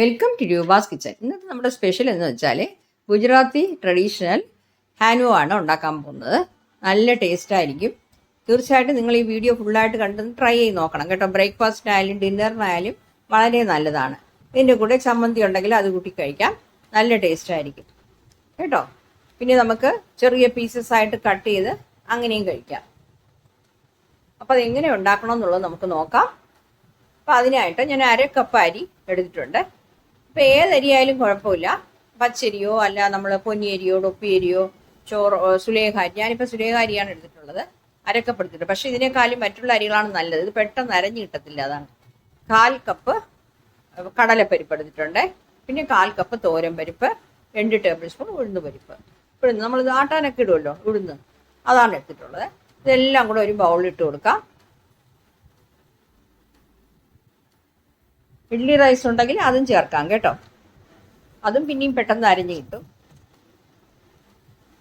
Welcome to Roopa's kitchen ഇന്നത്തെ നമ്മുടെ special എന്ന് വെച്ചാൽ ഗുജറാത്തി ട്രഡീഷണൽ ഹാനു ആണ് ഉണ്ടാക്കാൻ പോകുന്നത്. നല്ല ടേസ്റ്റ് ആയിരിക്കും. തീർച്ചയായിട്ടും നിങ്ങൾ ഈ വീഡിയോ ഫുള്ളായിട്ട് കണ്ട് ട്രൈ ചെയ്ത് നോക്കണം കേട്ടോ. ബ്രേക്ക്ഫാസ്റ്റിനായാലും ഡിന്നറിനായാലും വളരെ നല്ലതാണ്. ഇതിന്റെ കൂടെ ചമ്മന്തി ഉണ്ടെങ്കിൽ അത് കൂട്ടി കഴിക്കാം. നല്ല ടേസ്റ്റ് ആയിരിക്കും. കേട്ടോ? പിന്നെ നമുക്ക് ചെറിയ പീസസ് ആയിട്ട് കട്ട് ചെയ്ത് അങ്ങനെയും കഴിക്കാം. അപ്പോൾ അതെങ്ങനെ ഉണ്ടാക്കണം എന്നുള്ളത് നമുക്ക് നോക്കാം. അപ്പോൾ അതിനായിട്ട് ഞാൻ അര കപ്പ് അരി എടുത്തിട്ടുണ്ട്. അപ്പോൾ ഏതരിയായാലും കുഴപ്പമില്ല. പച്ചരിയോ അല്ല നമ്മൾ പൊന്നിയരിയോ ഡൊപ്പിയരിയോ ചോറ് സുലേഖ അരി ഞാനിപ്പോൾ സുലേഖ അരിയാണ് എടുത്തിട്ടുള്ളത്. അരക്കപ്പെടുത്തിട്ട് പക്ഷേ ഇതിനേക്കാളും മറ്റുള്ള അരികളാണ് നല്ലത്. ഇത് പെട്ടെന്ന് അരഞ്ഞു കിട്ടത്തില്ല അതാണ്. കാൽ കപ്പ് കടലപ്പരിപ്പ് എടുത്തിട്ടുണ്ട്. പിന്നെ കാൽ കപ്പ് തോരൻ പരിപ്പ് രണ്ട് ടേബിൾ സ്പൂൺ ഉഴുന്ന് പരിപ്പ്. ഉഴുന്ന് നമ്മൾ ആട്ടാനൊക്കെ ഇടുമല്ലോ ഉഴുന്ന്. അതാണ് എടുത്തിട്ടുള്ളത്. ഇതെല്ലാം കൂടെ ഒരു ബൗളിൽ ഇട്ട് കൊടുക്കാം. ഇഡ്ഡലി റൈസ് ഉണ്ടെങ്കിൽ അതും ചേർക്കാം കേട്ടോ. അതും പിന്നെയും പെട്ടെന്ന് അരിഞ്ഞ് കിട്ടും.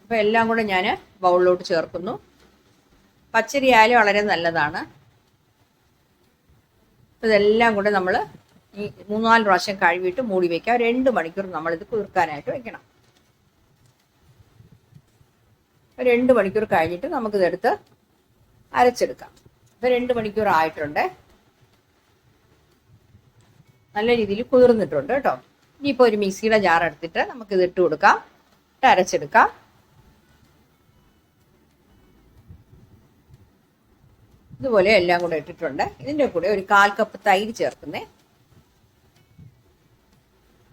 അപ്പോൾ എല്ലാം കൂടെ ഞാൻ ബൗളിലോട്ട് ചേർക്കുന്നു. പച്ചരി ആയാലും വളരെ നല്ലതാണ്. ഇതെല്ലാം കൂടെ നമ്മൾ ഈ മൂന്നാൽ പ്രാവശ്യം കഴുകിയിട്ട് മൂടി വയ്ക്കാം രണ്ട് മണിക്കൂർ നമ്മളിത് കുതിർക്കാനായിട്ട് വെക്കണം. രണ്ട് മണിക്കൂർ കഴിഞ്ഞിട്ട് നമുക്കിതെടുത്ത് അരച്ചെടുക്കാം. അപ്പോൾ രണ്ട് മണിക്കൂർ ആയിട്ടുണ്ട്. നല്ല രീതിയിൽ കുതിർന്നിട്ടുണ്ട് കേട്ടോ. ഇനിയിപ്പോൾ ഒരു മിക്സിയുടെ ജാർ എടുത്തിട്ട് നമുക്ക് ഇത് ഇട്ട് കൊടുക്കാം. ഇട്ട് അരച്ചെടുക്കാം. ഇതുപോലെ എല്ലാം കൂടെ ഇട്ടിട്ടുണ്ട്. ഇതിന്റെ കൂടെ ഒരു കാൽ കപ്പ് തൈര് ചേർക്കുന്നേ.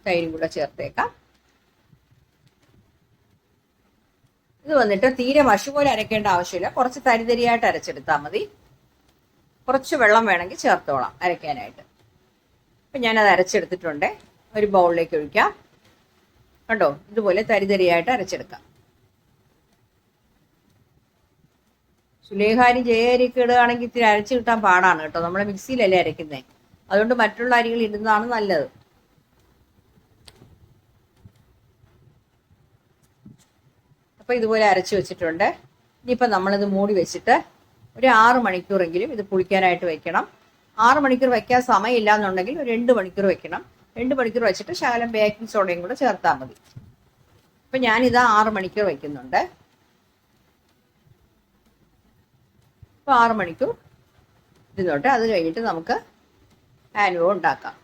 തൈരും കൂടെ ചേർത്തേക്കാം. ഇത് വന്നിട്ട് തീരെ മഷി പോലെ അരയ്ക്കേണ്ട ആവശ്യമില്ല. കുറച്ച് തരിതരിയായിട്ട് അരച്ചെടുത്താൽ മതി. കുറച്ച് വെള്ളം വേണമെങ്കിൽ ചേർത്തോളാം അരയ്ക്കാനായിട്ട്. അപ്പം ഞാനത് അരച്ചെടുത്തിട്ടുണ്ട്. ഒരു ബൗളിലേക്ക് ഒഴിക്കാം. കണ്ടോ? ഇതുപോലെ തരിതരിയായിട്ട് അരച്ചെടുക്കാം. സുലേഖാരി ജയരിക്ക് ഇടുകയാണെങ്കിൽ ഇത്തിരി അരച്ച് കിട്ടാൻ പാടാണ് കേട്ടോ. നമ്മളെ മിക്സിയിലല്ലേ അരയ്ക്കുന്നത് അതുകൊണ്ട് മറ്റുള്ള അരികൾ ഇടുന്നതാണ് നല്ലത്. അപ്പോൾ ഇതുപോലെ അരച്ച് വെച്ചിട്ടുണ്ട്. ഇനിയിപ്പോൾ നമ്മളിത് മൂടി വെച്ചിട്ട് ഒരു ആറ് മണിക്കൂറെങ്കിലും ഇത് പുളിക്കാനായിട്ട് വെക്കണം. ആറ് മണിക്കൂർ വയ്ക്കാൻ സമയമില്ല എന്നുണ്ടെങ്കിൽ ഒരു രണ്ട് മണിക്കൂർ വെക്കണം. രണ്ട് മണിക്കൂർ വെച്ചിട്ട് ശകലം ബേക്കിംഗ് സോഡയും കൂടെ ചേർത്താൽ മതി. അപ്പം ഞാനിത് ആറ് മണിക്കൂർ വയ്ക്കുന്നുണ്ട് അപ്പോൾ ആറ് മണിക്കൂർ ഇരുന്നോട്ടെ. അത് കഴിഞ്ഞിട്ട് നമുക്ക് ആനുവോ ഉണ്ടാക്കാം.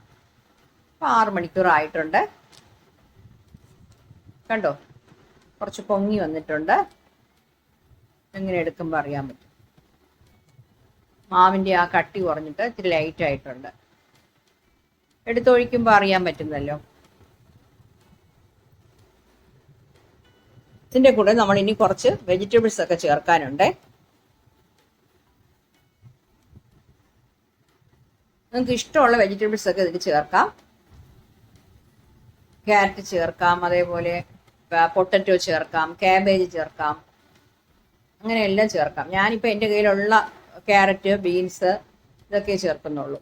അപ്പോൾ ആറ് മണിക്കൂർ ആയിട്ടുണ്ട്. കണ്ടോ? കുറച്ച് പൊങ്ങി വന്നിട്ടുണ്ട്. എങ്ങനെ എടുക്കുമ്പോൾ അറിയാൻ പറ്റും. മാവിന്റെ ആ കട്ടി കുറഞ്ഞിട്ട് ഇത്തിരി ലൈറ്റ് ആയിട്ടുണ്ട്. എടുത്തൊഴിക്കുമ്പോൾ അറിയാൻ പറ്റുന്നല്ലോ. ഇതിന്റെ കൂടെ നമ്മൾ ഇനി കുറച്ച് വെജിറ്റബിൾസ് ഒക്കെ ചേർക്കാനുണ്ട്. നിങ്ങൾക്ക് ഇഷ്ടമുള്ള വെജിറ്റബിൾസ് ഒക്കെ ഇതിൽ ചേർക്കാം. ക്യാരറ്റ് ചേർക്കാം അതേപോലെ പൊട്ടറ്റോ ചേർക്കാം ക്യാബേജ് ചേർക്കാം. അങ്ങനെ എല്ലാം ചേർക്കാം. ഞാനിപ്പോൾ എന്റെ കയ്യിലുള്ള ക്യാരറ്റ് ബീൻസ് ഇതൊക്കെ ചേർക്കുന്നുള്ളൂ.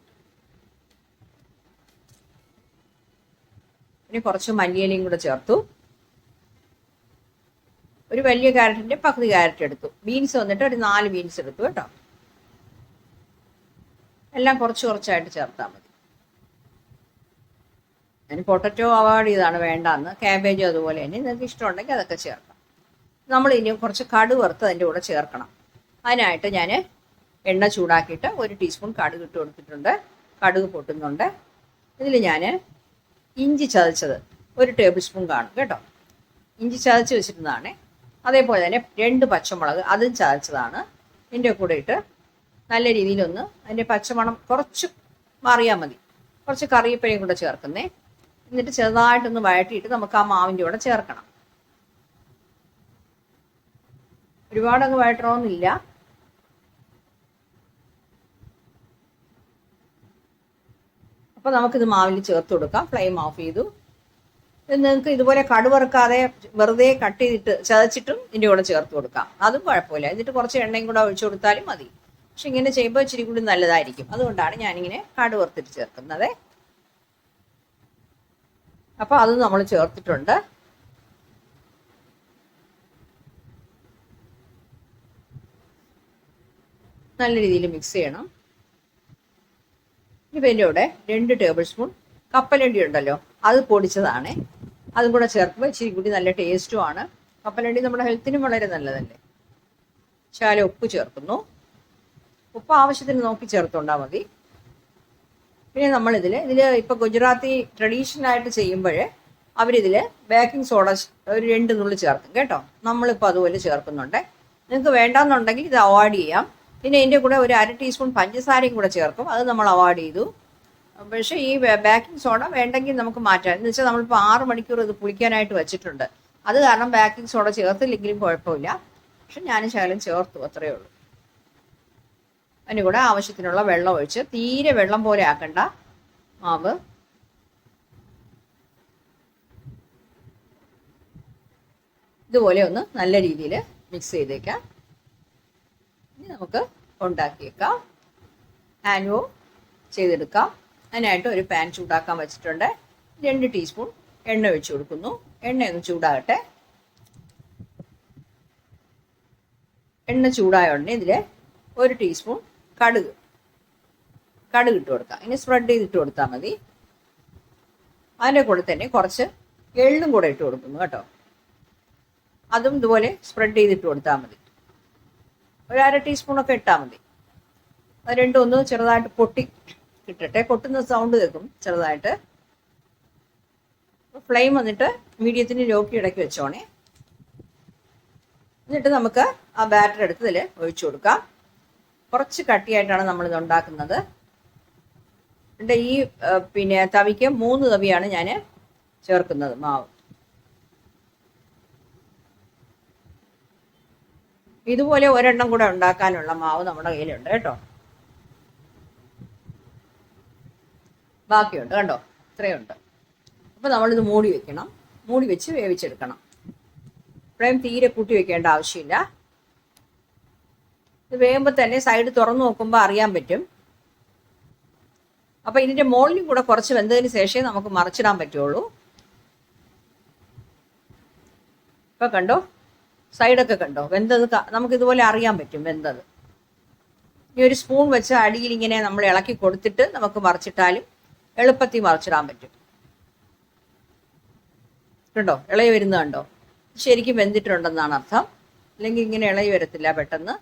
ഇനി കുറച്ച് മല്ലിയിലയും കൂടെ ചേർത്തു. ഒരു വലിയ ക്യാരറ്റിന്റെ പകുതി ക്യാരറ്റ് എടുത്തു. ബീൻസ് വന്നിട്ട് ഒരു നാല് ബീൻസ് എടുത്തു കേട്ടോ. എല്ലാം കുറച്ച് കുറച്ചായിട്ട് ചേർത്താൽ മതി. ഞാൻ പൊട്ടറ്റോ അവോയ്ഡ് ചെയ്താണ് വേണ്ടെന്ന്. ക്യാബേജും അതുപോലെ തന്നെ. നിങ്ങൾക്ക് ഇഷ്ടമുണ്ടെങ്കിൽ അതൊക്കെ ചേർക്കാം. നമ്മൾ ഇനി കുറച്ച് കടുവറുത്ത് അതിന്റെ കൂടെ ചേർക്കണം. അതിനായിട്ട് ഞാൻ എണ്ണ ചൂടാക്കിയിട്ട് ഒരു ടീസ്പൂൺ കടുക് ഇട്ട് കൊടുത്തിട്ടുണ്ട്. കടുക് പൊട്ടുന്നുണ്ട്. ഇതിൽ ഞാൻ ഇഞ്ചി ചതച്ചത് ഒരു ടേബിൾ സ്പൂൺ കാണും കേട്ടോ. ഇഞ്ചി ചതച്ച് വെച്ചിരുന്നതാണ്. അതേപോലെ തന്നെ രണ്ട് പച്ചമുളക് അതും ചതച്ചതാണ്. ഇതിന്റെ കൂടെ ഇട്ട് നല്ല രീതിയിലൊന്ന് അതിന്റെ പച്ചമണം കുറച്ച് മാറിയാൽ മതി. കുറച്ച് കറിയപ്പഴയും കൂടെ ചേർക്കുന്നേ. എന്നിട്ട് ചെറുതായിട്ടൊന്ന് വഴറ്റിയിട്ട് നമുക്ക് ആ മാവിന്റെ കൂടെ ചേർക്കണം. ഒരുപാടങ്ങ് വഴറ്റണമെന്നില്ല. അപ്പോൾ നമുക്കിത് മാവിൽ ചേർത്ത് കൊടുക്കാം. ഫ്ലെയിം ഓഫ് ചെയ്തു. നിങ്ങൾക്ക് ഇതുപോലെ കടുവറുക്കാതെ വെറുതെ കട്ട് ചെയ്തിട്ട് ചതച്ചിട്ടും ഇതിന്റെ കൂടെ ചേർത്ത് കൊടുക്കാം. അതും കുഴപ്പമില്ല. എന്നിട്ട് കുറച്ച് എണ്ണയും കൂടെ ഒഴിച്ചു കൊടുത്താലും മതി. പക്ഷെ ഇങ്ങനെ ചെയ്യുമ്പോൾ ഇച്ചിരി കൂടി നല്ലതായിരിക്കും. അതുകൊണ്ടാണ് ഞാനിങ്ങനെ കടുവറുത്തിട്ട് ചേർക്കുന്നത്. അപ്പോൾ അത് നമ്മൾ ചേർത്തിട്ടുണ്ട്. നല്ല രീതിയിൽ മിക്സ് ചെയ്യണം. ഇപ്പം എന്റെ കൂടെ രണ്ട് ടേബിൾ സ്പൂൺ കപ്പലണ്ടി ഉണ്ടല്ലോ അത് പൊടിച്ചതാണ്. അതും കൂടെ ചേർക്കുമ്പോൾ ഇച്ചിരി കൂടി നല്ല ടേസ്റ്റുമാണ് കപ്പലണ്ടി നമ്മുടെ ഹെൽത്തിനും വളരെ നല്ലതല്ലേ? ശാല ഉപ്പ് ചേർക്കുന്നു. ഉപ്പ് ആവശ്യത്തിന് നോക്കി ചേർത്തുകൊണ്ടാൽ മതി. പിന്നെ നമ്മളിതിൽ ഇതിൽ ഇപ്പോൾ ഗുജറാത്തി ട്രഡീഷണൽ ആയിട്ട് ചെയ്യുമ്പോൾ അവരിതിൽ ബേക്കിംഗ് സോഡ ഒരു രണ്ട് നുള്ളി ചേർക്കും കേട്ടോ. നമ്മളിപ്പോൾ അതുപോലെ ചേർക്കുന്നുണ്ട്. നിങ്ങൾക്ക് വേണ്ടാന്നുണ്ടെങ്കിൽ ഇത് അവോയ്ഡ് ചെയ്യാം. പിന്നെ ഇതിന്റെ കൂടെ ഒരു അര ടീസ്പൂൺ പഞ്ചസാരയും കൂടെ ചേർക്കും. അത് നമ്മൾ അവോയ്ഡ് ചെയ്തു. പക്ഷേ ഈ ബേക്കിംഗ് സോഡ വേണ്ടെങ്കിൽ നമുക്ക് മാറ്റാം. എന്ന് വെച്ചാൽ നമ്മളിപ്പോൾ ആറ് മണിക്കൂർ ഇത് പുളിക്കാനായിട്ട് വെച്ചിട്ടുണ്ട്. അത് കാരണം ബേക്കിംഗ് സോഡ ചേർത്തില്ലെങ്കിലും കുഴപ്പമില്ല. പക്ഷെ ഞാൻ ശകലം ചേർത്തു അത്രയേ ഉള്ളൂ. അതിന് കൂടെ ആവശ്യത്തിനുള്ള വെള്ളം ഒഴിച്ച് തീരെ വെള്ളം പോലെ ആക്കണ്ട. മാവ്. ഇതുപോലെ ഒന്ന് നല്ല രീതിയിൽ മിക്സ് ചെയ്തേക്കാം. ഇനി നമുക്ക് ഉണ്ടാക്കിയേക്കാം. ആനുവോ ചെയ്തെടുക്കാം. അതിനായിട്ട് ഒരു പാൻ ചൂടാക്കാൻ വെച്ചിട്ടുണ്ട്. രണ്ട് ടീസ്പൂൺ എണ്ണ ഒഴിച്ചു കൊടുക്കുന്നു. എണ്ണ ഒന്ന് ചൂടാകട്ടെ. എണ്ണ ചൂടായ ഉടനെ ഇതിൽ ഒരു ടീസ്പൂൺ കടുക് കടുക് ഇട്ട് കൊടുക്കാം. ഇനി സ്പ്രെഡ് ചെയ്തിട്ട് കൊടുത്താൽ മതി. അതിന്റെ കൂടെ തന്നെ കുറച്ച് എള്ളും കൂടെ ഇട്ട് കൊടുക്കുന്നു കേട്ടോ. അതും ഇതുപോലെ സ്പ്രെഡ് ചെയ്തിട്ട് കൊടുത്താൽ മതി. ഒരു അര ടീസ്പൂണൊക്കെ ഇട്ടാൽ മതി. അത് രണ്ടും ഒന്ന് ചെറുതായിട്ട് പൊട്ടി കിട്ടട്ടെ പൊട്ടുന്ന സൗണ്ട് കേൾക്കും ചെറുതായിട്ട്. ഫ്ലെയിം വന്നിട്ട് മീഡിയത്തിന് ലോക്കി ഇടയ്ക്ക് വെച്ചോണേ. എന്നിട്ട് നമുക്ക് ആ ബാറ്റർ എടുത്ത് ഇതിൽ ഒഴിച്ചു കൊടുക്കാം. കുറച്ച് കട്ടിയായിട്ടാണ് നമ്മളിത് ഉണ്ടാക്കുന്നത്. ഈ പിന്നെ തവിക്ക് മൂന്ന് തവിയാണ് ഞാൻ ചേർക്കുന്നത് മാവ്. ഇതുപോലെ ഒരെണ്ണം കൂടെ ഉണ്ടാക്കാനുള്ള മാവ് നമ്മുടെ കയ്യിലുണ്ട് കേട്ടോ. ബാക്കിയുണ്ട് കണ്ടോ? ഇത്രയുണ്ട്. അപ്പോൾ നമ്മളിത് മൂടി വെക്കണം. മൂടി വെച്ച് വേവിച്ചെടുക്കണം. ഫ്ലെയിം തീരെ കൂട്ടി വെക്കേണ്ട ആവശ്യമില്ല. ഇത് വേകുമ്പോൾ തന്നെ സൈഡ് തുറന്നു നോക്കുമ്പോൾ അറിയാൻ പറ്റും. അപ്പോൾ ഇതിന്റെ മുകളിലും കൂടെ കുറച്ച് വെന്തതിന് ശേഷമേ നമുക്ക് മറിച്ചിടാൻ പറ്റുള്ളൂ. ഇപ്പം കണ്ടോ? സൈഡൊക്കെ കണ്ടോ? വെന്തത് നമുക്ക് ഇതുപോലെ അറിയാൻ പറ്റും വെന്തത്. ഇനി ഒരു സ്പൂൺ വെച്ച് അടിയിൽ ഇങ്ങനെ നമ്മൾ ഇളക്കി കൊടുത്തിട്ട് നമുക്ക് മറിച്ചിട്ടാലും എളുപ്പത്തിൽ മറിച്ചിടാൻ പറ്റും. കണ്ടോ? ഇളയി വരുന്നത് കണ്ടോ? ശരിക്കും വെന്തിട്ടുണ്ടെന്നാണ് അർത്ഥം. അല്ലെങ്കിൽ ഇങ്ങനെ ഇളയി വരത്തില്ല പെട്ടെന്ന്.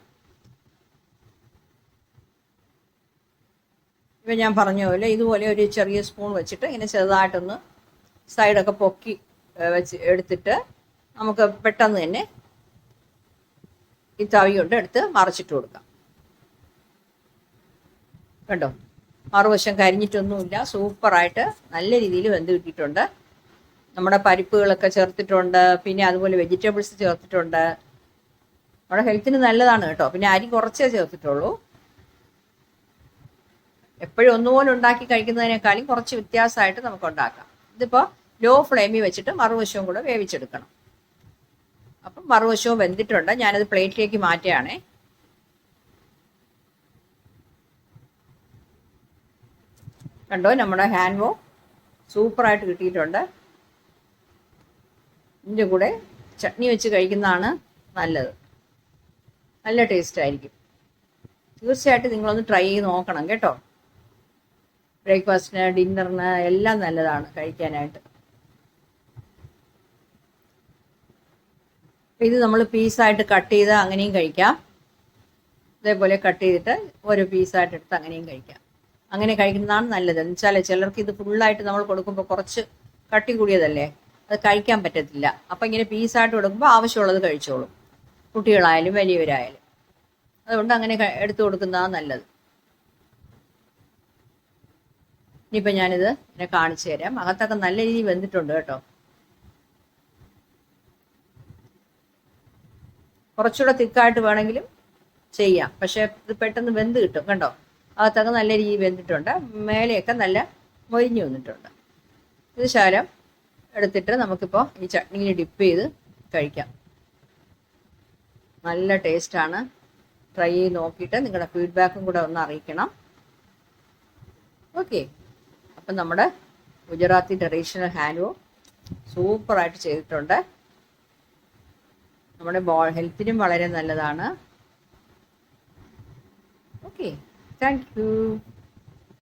ഇപ്പം ഞാൻ പറഞ്ഞ പോലെ ഇതുപോലെ ഒരു ചെറിയ സ്പൂൺ വെച്ചിട്ട് ഇങ്ങനെ ചെറുതായിട്ടൊന്ന് സൈഡൊക്കെ പൊക്കി വെച്ച് എടുത്തിട്ട് നമുക്ക് പെട്ടെന്ന് തന്നെ ഈ തവി കൊണ്ട് എടുത്ത് മറച്ചിട്ട് കൊടുക്കാം. കണ്ടോ? മറുവശം കരിഞ്ഞിട്ടൊന്നുമില്ല. സൂപ്പറായിട്ട് നല്ല രീതിയിൽ വെന്ത് കിട്ടിയിട്ടുണ്ട്. നമ്മുടെ പരിപ്പുകളൊക്കെ ചേർത്തിട്ടുണ്ട്. പിന്നെ അതുപോലെ വെജിറ്റബിൾസ് ചേർത്തിട്ടുണ്ട്. നമ്മുടെ ഹെൽത്തിന് നല്ലതാണ് കേട്ടോ. പിന്നെ അരി കുറച്ചേ ചേർത്തിട്ടുള്ളൂ. എപ്പോഴും ഒന്നുപോലെ ഉണ്ടാക്കി കഴിക്കുന്നതിനേക്കാളും കുറച്ച് വ്യത്യാസമായിട്ട് നമുക്ക് ഉണ്ടാക്കാം. ഇതിപ്പോൾ ലോ ഫ്ലെയിമിൽ വെച്ചിട്ട് മറുവശവും കൂടെ വേവിച്ചെടുക്കണം. അപ്പം മറുവശവും വെന്തിട്ടുണ്ട്. ഞാനത് പ്ലേറ്റിലേക്ക് മാറ്റുകയാണേ. കണ്ടോ? നമ്മുടെ ഹാൻഡ് വോ സൂപ്പറായിട്ട് കിട്ടിയിട്ടുണ്ട്. ഇതിന്റെ കൂടെ ചട്നി വെച്ച് കഴിക്കുന്നതാണ് നല്ലത്. നല്ല ടേസ്റ്റ് ആയിരിക്കും. തീർച്ചയായിട്ടും നിങ്ങളൊന്ന് ട്രൈ ചെയ്ത് നോക്കണം കേട്ടോ. ബ്രേക്ക്ഫാസ്റ്റിന് ഡിന്നറിന് എല്ലാം നല്ലതാണ് കഴിക്കാനായിട്ട്. ഇത് നമ്മൾ പീസായിട്ട് കട്ട് ചെയ്ത് അങ്ങനെയും കഴിക്കാം. ഇതേപോലെ കട്ട് ചെയ്തിട്ട് ഓരോ പീസായിട്ട് എടുത്ത് അങ്ങനെയും കഴിക്കാം. അങ്ങനെ കഴിക്കുന്നതാണ് നല്ലത്. എന്ന് വെച്ചാൽ ചിലർക്ക് ഇത് ഫുള്ളായിട്ട് നമ്മൾ കൊടുക്കുമ്പോൾ കുറച്ച് കട്ടി കൂടിയതല്ലേ? അത് കഴിക്കാൻ പറ്റത്തില്ല. അപ്പം ഇങ്ങനെ പീസായിട്ട് കൊടുക്കുമ്പോൾ ആവശ്യമുള്ളത് കഴിച്ചോളും. കുട്ടികളായാലും വലിയവരായാലും. അതുകൊണ്ട് അങ്ങനെ എടുത്തു കൊടുക്കുന്നതാണ് നല്ലത്. ഇനിയിപ്പോൾ ഞാനിത് ഇങ്ങനെ കാണിച്ചു തരാം. അകത്തൊക്കെ നല്ല രീതിയിൽ വെന്തിട്ടുണ്ട് കേട്ടോ. കുറച്ചുകൂടെ തിക്കായിട്ട് വേണമെങ്കിലും ചെയ്യാം. പക്ഷേ ഇത് പെട്ടെന്ന് വെന്ത് കിട്ടും. കണ്ടോ? അകത്തൊക്കെ നല്ല രീതിയിൽ വെന്തിട്ടുണ്ട്. മേലെയൊക്കെ നല്ല മൊരിഞ്ഞു വന്നിട്ടുണ്ട്. ഇത് ശകലം എടുത്തിട്ട് നമുക്കിപ്പോൾ ഈ ചട്നിയിൽ ഡിപ്പ് ചെയ്ത് കഴിക്കാം. നല്ല ടേസ്റ്റാണ് ട്രൈ ചെയ്ത് നോക്കിയിട്ട് നിങ്ങളുടെ ഫീഡ്ബാക്കും കൂടെ ഒന്ന് അറിയിക്കണം. ഓക്കെ അപ്പം നമ്മുടെ ഗുജറാത്തി ട്രഡീഷണൽ ഹാൻഡ്വോ സൂപ്പറായിട്ട് ചെയ്തിട്ടുണ്ട്. നമ്മുടെ ബോ ഹെൽത്തിനും വളരെ നല്ലതാണ്. Okay thank you